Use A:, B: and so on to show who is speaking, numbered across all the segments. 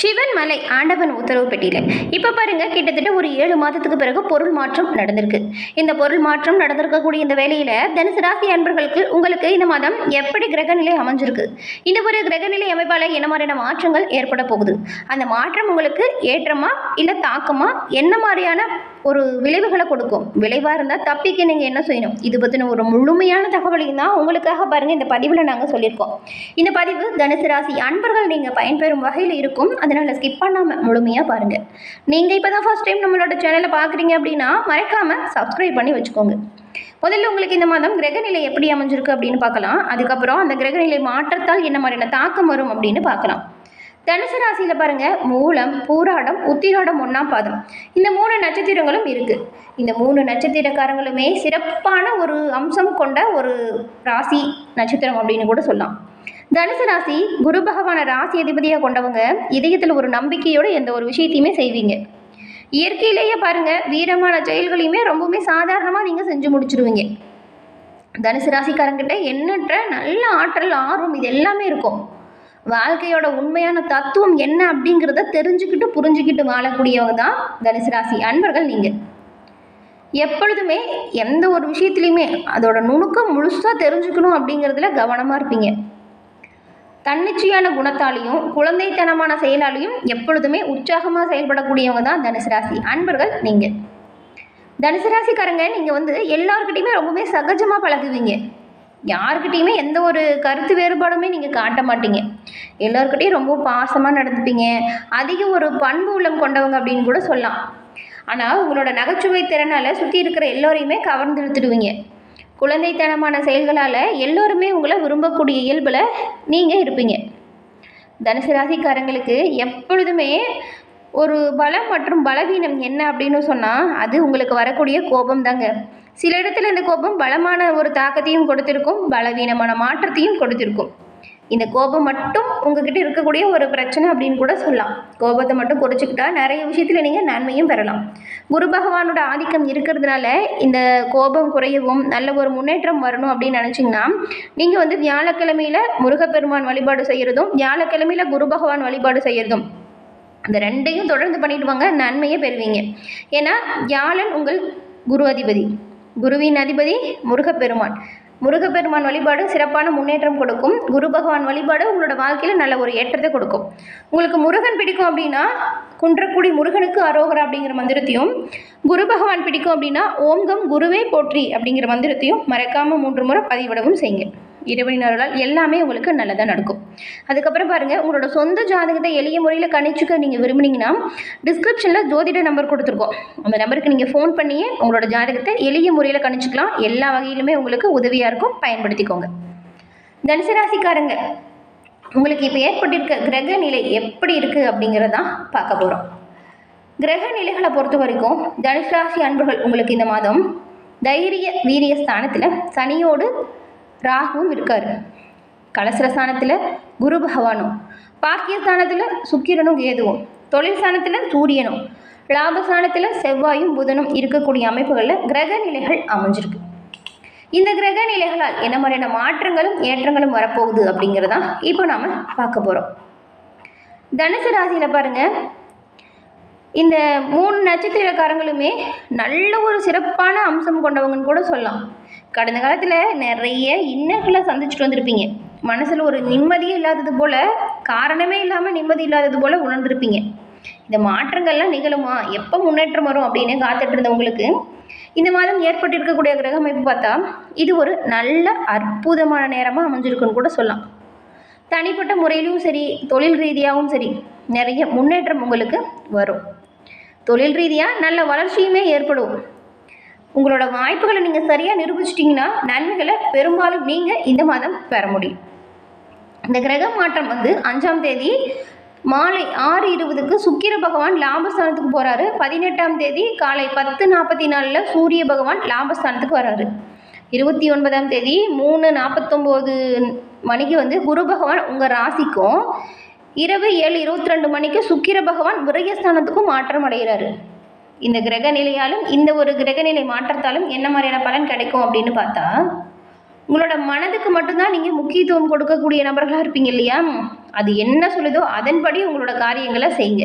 A: சிவன் மலை ஆண்டவன் உத்தரவு பெட்டியில். இப்போ பாருங்க கிட்டத்தட்ட ஒரு ஏழு மாதத்துக்கு பிறகு பொருள் மாற்றம் நடந்திருக்கு. இந்த பொருள் மாற்றம் நடந்திருக்கக்கூடிய இந்த வேலையில் தனுசு ராசி அன்பர்களுக்கு உங்களுக்கு இந்த மாதம் எப்படி கிரகநிலை அமைஞ்சிருக்கு? இந்த ஒரு கிரகநிலை அமைப்பால் என்ன மாதிரியான மாற்றங்கள் ஏற்பட போகுது? அந்த மாற்றம் உங்களுக்கு ஏற்றமா இல்லை தாக்கமா? என்ன மாதிரியான ஒரு விளைவுகளை கொடுக்கும். விளைவாக இருந்தால் தப்பிக்க நீங்கள் என்ன செய்யணும்? இது பற்றின ஒரு முழுமையான தகவலையும் தான் உங்களுக்காக பாருங்கள் இந்த பதிவில் நாங்கள் சொல்லியிருக்கோம். இந்த பதிவு தனுசு ராசி அன்பர்கள் நீங்கள் பயன்பெறும் வகையில் இருக்கும். அதனால் ஸ்கிப் பண்ணாமல் முழுமையாக பாருங்கள் நீங்கள் இப்போ தான் ஃபஸ்ட் டைம் நம்மளோட சேனலை பார்க்குறீங்க அப்படின்னா மறக்காமல் சப்ஸ்கிரைப் பண்ணி வச்சுக்கோங்க. முதல்ல உங்களுக்கு இந்த மாதம் கிரகநிலை எப்படி அமைஞ்சிருக்கு அப்படின்னு பார்க்கலாம். அதுக்கப்புறம் அந்த கிரகநிலை மாற்றத்தால் என்ன மாதிரியான தாக்கம் வரும் அப்படின்னு பார்க்கலாம். தனுசு ராசியில் பாருங்கள் மூலம் பூராடம் உத்திராடம் ஒன்றாம் பாதம். இந்த மூணு நட்சத்திரங்களும் இருக்குது இந்த மூணு நட்சத்திரக்காரங்களுமே சிறப்பான ஒரு அம்சம் கொண்ட ஒரு ராசி நட்சத்திரம் அப்படின்னு கூட சொல்லலாம். தனுசு ராசி குரு பகவான ராசி அதிபதியாக கொண்டவங்க இதயத்தில் ஒரு நம்பிக்கையோடு எந்த ஒரு விஷயத்தையுமே செய்வீங்க. இயற்கையிலேயே பாருங்கள் வீரமான செயல்களையுமே ரொம்பவுமே சாதாரணமாக நீங்கள் செஞ்சு முடிச்சிடுவீங்க தனுசு ராசிக்காரங்கிட்ட எண்ணற்ற நல்ல ஆற்றல் ஆர்வம் இது எல்லாமே இருக்கும். வாழ்க்கையோட உண்மையான தத்துவம் என்ன அப்படிங்கிறத தெரிஞ்சுக்கிட்டு புரிஞ்சுக்கிட்டு வாழக்கூடியவங்க தான் தனுசு ராசி. அன்பர்கள் நீங்கள் எப்பொழுதுமே எந்த ஒரு விஷயத்துலையுமே அதோட நுணுக்கம் முழுசாக தெரிஞ்சுக்கணும் அப்படிங்கிறதுல கவனமாக இருப்பீங்க. தன்னிச்சையான குணத்தாலையும் குழந்தைத்தனமான செயலாலையும் எப்பொழுதுமே உற்சாகமாக செயல்படக்கூடியவங்க தான் தனுசு ராசி. அன்பர்கள் நீங்கள் தனுசு ராசிக்காரங்க நீங்கள் வந்து எல்லாருக்கிட்டையுமே ரொம்பவே சகஜமாக பழகுவீங்க. யாருக்கிட்டேயுமே எந்த ஒரு கருத்து வேறுபாடுமே நீங்கள் காட்ட மாட்டீங்க. எல்லோருக்கிட்டையும் ரொம்ப பாசமாக நடந்துப்பீங்க. அதிக ஒரு பண்பு உள்ளம் கொண்டவங்க அப்படின்னு கூட சொல்லலாம். ஆனால் உங்களோட நகைச்சுவை திறனால் சுற்றி இருக்கிற எல்லோரையுமே கவர்ந்து இழுத்துடுவீங்க. குழந்தைத்தனமான செயல்களால் எல்லோருமே உங்களை விரும்பக்கூடிய இயல்பில் நீங்கள் இருப்பீங்க. தனுசு ராசிக்காரங்களுக்கு எப்பொழுதுமே ஒரு பலம் மற்றும் பலவீனம் என்ன அப்படின்னு சொன்னால் அது உங்களுக்கு வரக்கூடிய கோபம் தாங்க சில இடத்துல இந்த கோபம் பலமான ஒரு தாக்கத்தையும் கொடுத்துருக்கும் பலவீனமான மாற்றத்தையும் கொடுத்துருக்கும். இந்த கோபம் மட்டும் உங்ககிட்ட இருக்கக்கூடிய ஒரு பிரச்சனை அப்படின்னு கூட சொல்லலாம். கோபத்தை மட்டும் குறைச்சிக்கிட்டா நிறைய விஷயத்தில் நீங்கள் நன்மையும் பெறலாம். குரு பகவானோட ஆதிக்கம் இருக்கிறதுனால இந்த கோபம் குறையவும் நல்ல ஒரு முன்னேற்றம் வரணும் அப்படின்னு நினச்சிங்கன்னா நீங்கள் வந்து வியாழக்கிழமையில் முருகப்பெருமான் வழிபாடு செய்கிறதும் வியாழக்கிழமையில் குரு பகவான் வழிபாடு செய்கிறதும் இந்த ரெண்டையும் தொடர்ந்து பண்ணிட்டு வாங்க நன்மையை பெறுவீங்க. ஏன்னா வியாழன் உங்கள் குரு அதிபதி. குருவின் அதிபதி முருகப்பெருமான். முருகப்பெருமான் வழிபாடு சிறப்பான முன்னேற்றம் கொடுக்கும். குரு பகவான் வழிபாடு உங்களோட வாழ்க்கையில் நல்ல ஒரு ஏற்றத்தை கொடுக்கும். உங்களுக்கு முருகன் பிடிக்கும் அப்படின்னா குன்றக்குடி முருகனுக்கு அரோகரா அப்படிங்கிற மந்திரத்தையும் குரு பகவான் பிடிக்கும் அப்படின்னா ஓம்கம் குருவே போற்றி அப்படிங்கிற மந்திரத்தையும் மறக்காமல் மூன்று முறை பதிவிடவும் செய்யுங்க. இறைவனின் எல்லாமே உங்களுக்கு நல்லதாக நடக்கும். அதுக்கப்புறம் பாருங்கள் உங்களோட சொந்த ஜாதகத்தை எளிய முறையில் கணிச்சுக்க நீங்கள் விரும்புனீங்கன்னா டிஸ்கிரிப்ஷனில் ஜோதிட நம்பர் கொடுத்துருக்கோம். அந்த நம்பருக்கு நீங்கள் ஃபோன் பண்ணியே உங்களோட ஜாதகத்தை எளிய முறையில் கணிச்சுக்கலாம். எல்லா வகையிலுமே உங்களுக்கு உதவியாக இருக்கும். பயன்படுத்திக்கோங்க. தனுசு ராசிக்காரங்க உங்களுக்கு இப்போ ஏற்பட்டிருக்க கிரக நிலை எப்படி இருக்குது அப்படிங்கிறதான் பார்க்க போகிறோம் கிரக நிலைகளை பொறுத்த வரைக்கும் தனுசு ராசி அன்பர்கள் உங்களுக்கு இந்த மாதம் தைரிய வீரிய ஸ்தானத்தில் சனியோடு ராகுவும் இருக்கார். கலசரஸ்தானத்தில் குரு பகவானும் பாக்கியஸ்தானத்தில் சுக்கிரனும் கேதுவும் தொழில் ஸ்தானத்தில் சூரியனும் லாபஸ்தானத்தில் செவ்வாயும் புதனும் இருக்கக்கூடிய அமைப்புகளில் கிரக நிலைகள் அமைஞ்சிருக்கு. இந்த கிரக நிலைகளால் என்ன மாதிரியான மாற்றங்களும் ஏற்றங்களும் வரப்போகுது அப்படிங்கிறதான் இப்போ நாம் பார்க்க போகிறோம் தனுசு ராசியில் பாருங்கள் இந்த மூணு நட்சத்திரக்காரங்களுமே நல்ல ஒரு சிறப்பான அம்சம் கொண்டவங்கன்னு கூட சொல்லலாம். கடந்த காலத்தில் நிறைய இன்னர்களை சந்திச்சுட்டு வந்திருப்பீங்க. மனசில் ஒரு நிம்மதியே இல்லாதது போல் காரணமே இல்லாமல் நிம்மதி இல்லாதது போல் உணர்ந்திருப்பீங்க. இந்த மாற்றங்கள்லாம் நிகழுமா? எப்போ முன்னேற்றம் வரும் அப்படின்னு காத்துட்டு இருந்தவங்களுக்கு இந்த மாதம் ஏற்பட்டிருக்கக்கூடிய கிரக அமைப்பு பார்த்தா இது ஒரு நல்ல அற்புதமான நேரமாக அமைஞ்சிருக்குன்னு கூட சொல்லலாம். தனிப்பட்ட முறையிலும் சரி தொழில் ரீதியாகவும் சரி நிறைய முன்னேற்றம் உங்களுக்கு வரும். தொழில் ரீதியாக நல்ல வளர்ச்சியுமே ஏற்படும். உங்களோட வாய்ப்புகளை நீங்கள் சரியாக நிரூபிச்சிட்டிங்கன்னா நன்மைகளை பெரும்பாலும் நீங்கள் இந்த மாதம் பெற முடியும். இந்த கிரக மாற்றம் வந்து அஞ்சாம் தேதி மாலை ஆறு இருபதுக்கு சுக்கிர பகவான் லாபஸ்தானத்துக்கு போகிறாரு பதினெட்டாம் தேதி காலை பத்து நாற்பத்தி நாலில் சூரிய பகவான் லாபஸ்தானத்துக்கு வராரு இருபத்தி ஒன்பதாம் தேதி மூணு நாற்பத்தொம்போது மணிக்கு வந்து குரு பகவான் உங்கள் ராசிக்கும் இரவு ஏழு இருபத்தி ரெண்டு மணிக்கு சுக்கிர பகவான் விரயஸ்தானத்துக்கும் மாற்றம் அடைகிறாரு. இந்த கிரக நிலையாலும் இந்த ஒரு கிரகநிலை மாற்றத்தாலும் என்ன மாதிரியான பலன் கிடைக்கும் அப்படின்னு பார்த்தா உங்களோட மனதுக்கு மட்டும்தான் நீங்கள் முக்கியத்துவம் கொடுக்கக்கூடிய நபர்களாக இருப்பீங்க இல்லையா? அது என்ன சொல்லுதோ அதன்படி உங்களோட காரியங்களை செய்யுங்க.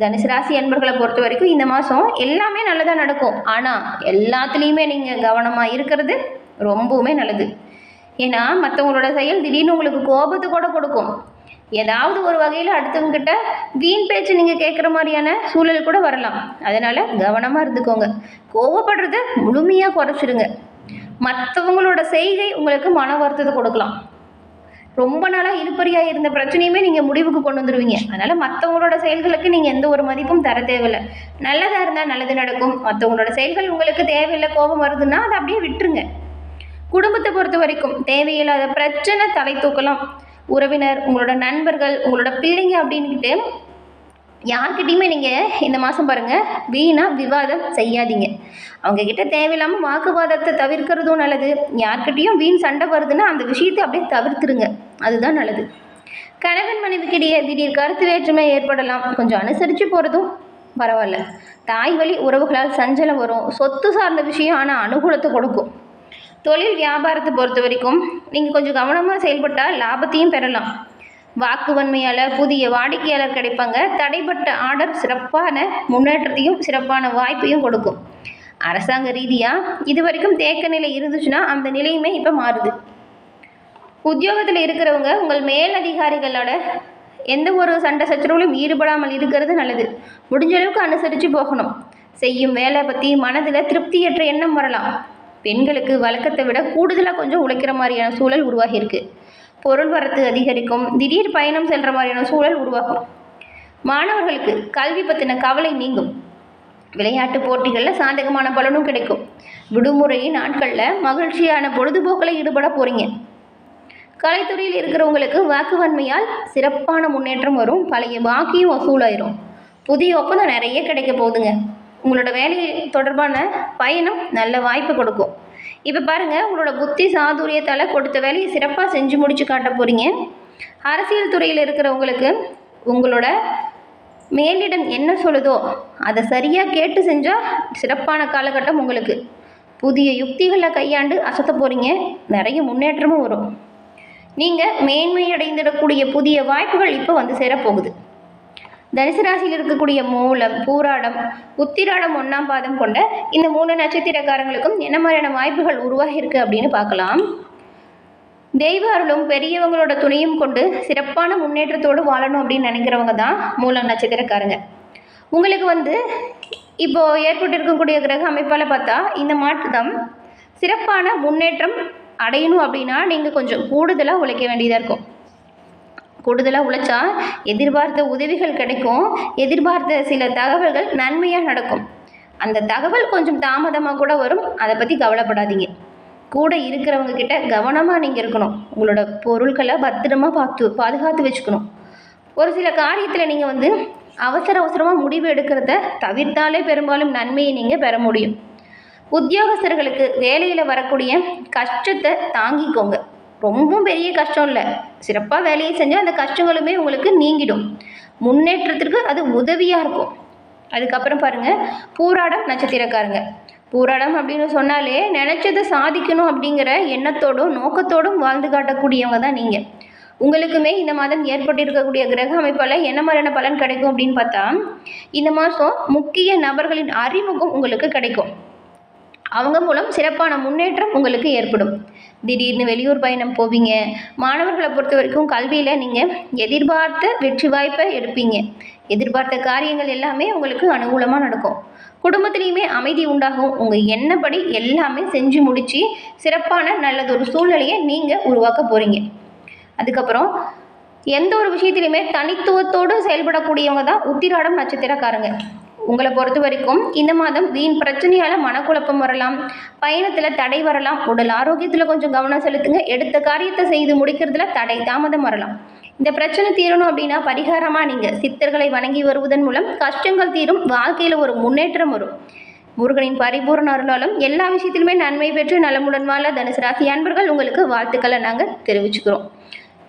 A: தனுசு ராசி அன்பர்களை பொறுத்த வரைக்கும் இந்த மாதம் எல்லாமே நல்லதாக நடக்கும். ஆனால் எல்லாத்துலேயுமே நீங்கள் கவனமாக இருக்கிறது ரொம்பவுமே நல்லது. ஏன்னா மற்றவங்களோட செயல் திடீர்னு உங்களுக்கு கோபத்தை கூட கொடுக்கும். ஏதாவது ஒரு வகையில் அடுத்தவங்ககிட்ட வீண் பேச்சு நீங்கள் கேட்குற மாதிரியான சூழல் கூட வரலாம். அதனால் கவனமாக இருந்துக்கோங்க. கோவப்படுறத முழுமையாக குறைச்சிருங்க. மற்றவங்களோட செய்கை உங்களுக்கு மன வருத்தத்தை கொடுக்கலாம். ரொம்ப நாளாக இழுப்பறியாக இருந்த பிரச்சனையுமே நீங்கள் முடிவுக்கு கொண்டு வந்துடுவீங்க அதனால் மற்றவங்களோட செயல்களுக்கு நீங்கள் எந்த ஒரு மதிப்பும் தர தேவையில்லை. நல்லதாக இருந்தால் நல்லது நடக்கும். மற்றவங்களோட செயல்கள் உங்களுக்கு தேவையில்லை கோபம் வருதுன்னா அதை அப்படியே விட்டுருங்க. குடும்பத்தை பொறுத்த வரைக்கும் தேவையில்லாத பிரச்சனை தலை தூக்கலாம். உறவினர் உங்களோட நண்பர்கள் உங்களோட பிள்ளைங்க அப்படின்னுக்கிட்டு யார்கிட்டையுமே நீங்கள் இந்த மாதம் பாருங்கள் வீணாக விவாதம் செய்யாதீங்க. அவங்கக்கிட்ட தேவையில்லாமல் வாக்குவாதத்தை தவிர்க்கிறதும் நல்லது. யார்கிட்டையும் வீண் சண்டை வருதுன்னா அந்த விஷயத்தை அப்படியே தவிர்த்துருங்க. அதுதான் நல்லது. கணவன் மனைவிக்கிடையே திடீர் கருத்து வேற்றுமை ஏற்படலாம். கொஞ்சம் அனுசரித்து போகிறதும் பரவாயில்ல. தாய் வழி உறவுகளால் சஞ்சலம் வரும். சொத்து சார்ந்த விஷயம் ஆனால் அனுகூலத்தை கொடுக்கும். தொழில் வியாபாரத்தை பொறுத்த வரைக்கும் நீங்கள் கொஞ்சம் கவனமாக செயல்பட்டால் லாபத்தையும் பெறலாம். வாக்குவன்மையால் புதிய வாடிக்கையாளர் கிடைப்பாங்க. தடைப்பட்ட ஆர்டர் சிறப்பான முன்னேற்றத்தையும் சிறப்பான வாய்ப்பையும் கொடுக்கும். அரசாங்க ரீதியாக இது வரைக்கும் தேக்க நிலை இருந்துச்சுன்னா அந்த நிலையுமே இப்போ மாறுது. உத்தியோகத்தில் இருக்கிறவங்க உங்கள் மேலதிகாரிகளோட எந்த ஒரு சண்டை சச்சரவுகளும் ஈடுபடாமல் இருக்கிறது நல்லது. முடிஞ்ச அளவுக்கு அனுசரித்து போகணும். செய்யும் வேலை பற்றி மனதில் திருப்தியற்ற எண்ணம் வரலாம். பெண்களுக்கு வழக்கத்தை விட கூடுதலாக கொஞ்சம் உழைக்கிற மாதிரியான சூழல் உருவாகியிருக்கு. பொருள் வரத்து அதிகரிக்கும் திடீர் பயணம் செல்கிற மாதிரியான சூழல் உருவாகும். மாணவர்களுக்கு கல்வி பற்றின கவலை நீங்கும். விளையாட்டு போட்டிகளில் சாதகமான பலனும் கிடைக்கும். விடுமுறை நாட்களில் மகிழ்ச்சியான பொழுதுபோக்கில் ஈடுபட போகிறீங்க கலைத்துறையில் இருக்கிறவங்களுக்கு வாக்குவன்மையால் சிறப்பான முன்னேற்றம் வரும் பழைய வாக்கியும் வசூலாயிரும். புதிய ஒப்பந்தம் நிறைய கிடைக்க போகுதுங்க. உங்களோட வேலை தொடர்பான பயணம் நல்ல வாய்ப்பு கொடுக்கும். இப்போ பாருங்கள் உங்களோட புத்தி சாதுரியத்தால் கொடுத்த வேலையை சிறப்பாக செஞ்சு முடிச்சு காட்ட போகிறீங்க அரசியல் துறையில் இருக்கிறவங்களுக்கு உங்களோட மேலிடம் என்ன சொல்லுதோ அதை சரியாக கேட்டு செஞ்சால் சிறப்பான காலகட்டம் உங்களுக்கு. புதிய யுக்திகளை கையாண்டு அசத்த போகிறீங்க நிறைய முன்னேற்றமும் வரும். நீங்கள் மேன்மையடைந்திடக்கூடிய புதிய வாய்ப்புகள் இப்போ வந்து சேரப்போகுது. தனுசு ராசியில் இருக்கக்கூடிய மூலம் பூராடம் உத்திராடம் ஒன்றாம் பாதம் கொண்ட இந்த மூணு நட்சத்திரக்காரங்களுக்கும் என்ன மாதிரியான வாய்ப்புகள் உருவாகியிருக்கு அப்படின்னு பார்க்கலாம். தெய்வ அருளும் பெரியவங்களோட துணையும் கொண்டு சிறப்பான முன்னேற்றத்தோடு வாழணும் அப்படின்னு நினைக்கிறவங்க தான் மூலம் நட்சத்திரக்காரங்க. உங்களுக்கு வந்து இப்போ ஏற்பட்டு இருக்கக்கூடிய கிரக அமைப்பால் பார்த்தா இந்த மாற்றம் சிறப்பான முன்னேற்றம் அடையணும் அப்படின்னா நீங்கள் கொஞ்சம் கூடுதலாக உழைக்க வேண்டியதாக இருக்கும். கூடுதலாக உழைச்சா எதிர்பார்த்த உதவிகள் கிடைக்கும் எதிர்பார்த்த சில தகவல்கள் நன்மையாக நடக்கும். அந்த தகவல் கொஞ்சம் தாமதமாக கூட வரும். அதை பற்றி கவலைப்படாதீங்க. கூட இருக்கிறவங்க கிட்ட கவனமாக நீங்கள் இருக்கணும். உங்களோட பொருட்களை பத்திரமா பார்த்து பாதுகாத்து வச்சுக்கணும். ஒரு சில காரியத்தில் நீங்கள் வந்து அவசர அவசரமாக முடிவு எடுக்கிறத தவிர்த்தாலே பெரும்பாலும் நன்மையை நீங்கள் பெற முடியும். உத்தியோகஸ்தர்களுக்கு வேலையில் வரக்கூடிய கஷ்டத்தை தாங்கிக்கோங்க. ரொம்பவும் பெரிய கஷ்டம் இல்லை. சிறப்பாக வேலையை செஞ்சால் அந்த கஷ்டங்களுமே உங்களுக்கு நீங்கிடும். முன்னேற்றத்திற்கு அது உதவியாக இருக்கும். அதுக்கப்புறம் பாருங்கள் பூராடம் நட்சத்திரக்காரங்க. பூராடம் அப்படின்னு சொன்னாலே நினச்சதை சாதிக்கணும் அப்படிங்கிற எண்ணத்தோடும் நோக்கத்தோடும் வாழ்ந்து காட்டக்கூடியவங்க தான் நீங்கள் உங்களுக்குமே இந்த மாதம் ஏற்பட்டிருக்கக்கூடிய கிரக அமைப்பால் என்ன மாதிரியான பலன் கிடைக்கும் அப்படின்னு பார்த்தா இந்த மாதம் முக்கிய நபர்களின் அறிமுகம் உங்களுக்கு கிடைக்கும். அவங்க மூலம் சிறப்பான முன்னேற்றம் உங்களுக்கு ஏற்படும். திடீர்னு வெளியூர் பயணம் போவீங்க. மாணவர்களை பொறுத்த வரைக்கும் கல்வியில் நீங்கள் எதிர்பார்த்த வெற்றி வாய்ப்பை எடுப்பீங்க. எதிர்பார்த்த காரியங்கள் எல்லாமே உங்களுக்கு அனுகூலமாக நடக்கும். குடும்பத்திலையுமே அமைதி உண்டாகும். உங்கள் எண்ணப்படி எல்லாமே செஞ்சு முடித்து சிறப்பான நல்லதொரு சூழ்நிலையை நீங்கள் உருவாக்க போகிறீங்க அதுக்கப்புறம் எந்த ஒரு விஷயத்திலையுமே தனித்துவத்தோடு செயல்படக்கூடியவங்க தான் உத்திராடம் நட்சத்திரக்காரங்க. உங்களை பொறுத்த வரைக்கும் இந்த மாதம் வீண் பிரச்சனையால் மனக்குழப்பம் வரலாம். பயணத்தில் தடை வரலாம். உடல் ஆரோக்கியத்தில் கொஞ்சம் கவனம் செலுத்துங்க. எடுத்த காரியத்தை செய்து முடிக்கிறதுல தடை தாமதம் வரலாம். இந்த பிரச்சனை தீரணும் அப்படின்னா பரிகாரமாக நீங்கள் சித்தர்களை வணங்கி வருவதன் மூலம் கஷ்டங்கள் தீரும். வாழ்க்கையில் ஒரு முன்னேற்றம் வரும். முருகனின் பரிபூர்ண அருளாலும் எல்லா விஷயத்திலுமே நன்மை பெற்று நலமுடன் வாழ தனுசு ராசி அன்பர்கள் உங்களுக்கு வாழ்த்துக்களை நாங்கள் தெரிவிச்சுக்கிறோம்.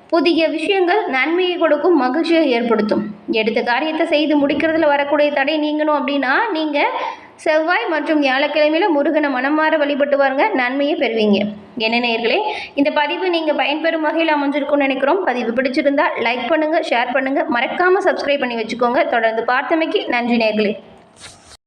A: புதிய விஷயங்கள் நன்மையை கொடுக்கும் மகிழ்ச்சியை ஏற்படுத்தும். எடுத்த காரியத்தை செய்து முடிக்கிறதுல வரக்கூடிய தடை நீங்கணும் அப்படின்னா நீங்கள் செவ்வாய் மற்றும் வியாழக்கிழமையில் முருகனை மனமாற வழிபட்டு வாருங்க. நன்மையை பெறுவீங்க. என்ன நேர்களே இந்த பதிவு நீங்கள் பயன்பெறும் வகையில் அமைஞ்சிருக்கும்னு நினைக்கிறோம். பதிவு பிடிச்சிருந்தா லைக் பண்ணுங்கள் ஷேர் பண்ணுங்கள் மறக்காமல் சப்ஸ்கிரைப் பண்ணி வச்சுக்கோங்க. தொடர்ந்து பார்த்தமைக்கு நன்றி நேயர்களே.